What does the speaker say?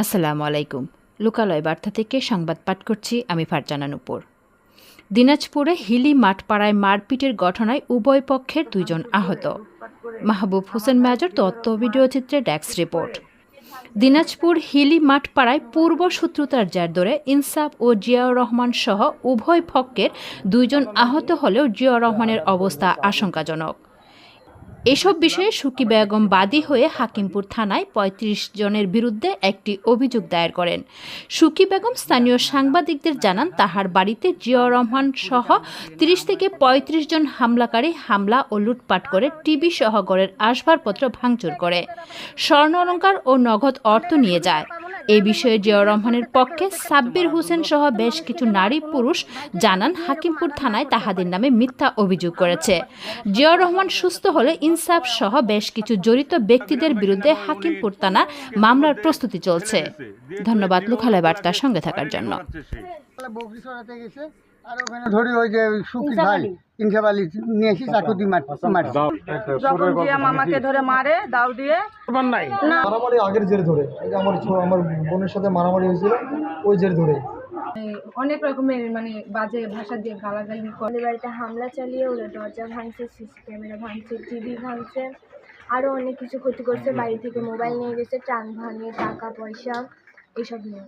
আসসালামু আলাইকুম। লোকালয় বার্তা থেকে সংবাদ পাঠ করছি আমি ফারজানা নুপুর। দিনাজপুরে হিলি মাঠপাড়ায় মারপিটের ঘটনায় উভয় পক্ষের দুইজন আহত। মাহবুব হোসেন মেজর তথ্য ভিডিওচিত্রে ডেস্ক রিপোর্ট। দিনাজপুর হিলি মাঠপাড়ায় পূর্ব শত্রুতার জের ধরে ইনসাফ ও জিয়াউর রহমান সহ উভয় পক্ষের দুইজন আহত হলেও জিয়াউর রহমানের অবস্থা আশঙ্কাজনক। এসব বিষয়ে সুকি বেগম বাদী হয়ে হাকিমপুর থানায় ৩৫ জনের বিরুদ্ধে একটি অভিযোগ দায়ের করেন। সুকি বেগম স্থানীয় সাংবাদিকদের জানান, তাহার বাড়িতে জিয়াউর রহমান সহ ৩০ থেকে ৩৫ জন হামলাকারী হামলা ও লুটপাট করে টিভি সহ ঘরের আসবাবপত্র ভাঙচুর করে। স্বর্ণ অলঙ্কার ও নগদ অর্থ নিয়ে যায়। এ বিষয়ে জিয়াউর রহমানের পক্ষে সাব্বির হোসেন সহ বেশ কিছু নারী পুরুষ জানান হাকিমপুর থানায় তাহাদের নামে মিথ্যা অভিযোগ করেছে। জিয়াউর রহমান সুস্থ হলে ইনসাফ সহ বেশ কিছু জড়িত ব্যক্তিদের বিরুদ্ধে হাকিমপুর থানা মামলার প্রস্তুতি চলছে। ধন্যবাদ লোকালয় বার্তার সঙ্গে থাকার জন্য। আর ওখানে ধরি ওই যে ভাই নিয়ে এসে চাকু দিয়ে মারছে। মারছে যখন জিয়া মামাকে ধরে মারে দাও দিয়ে। মারামারি আগের জের ধরে। আমার ছো- আমার বোনের সাথে মারামারি হয়েছিল ওই জের ধরে। অনেক রকমের মানে বাজে ভাষা দিয়ে গালাগালি করে। বাড়িতে হামলা চালিয়ে ওরা দরজা ভাঙছে সিসি ক্যামেরা ভাঙছে টিভি ভাঙছে আরও অনেক কিছু ক্ষতি করছে। বাড়ি থেকে মোবাইল নিয়ে গেছে ট্রাঙ্ক ভাঙে টাকা পয়সা এসব নিয়ে।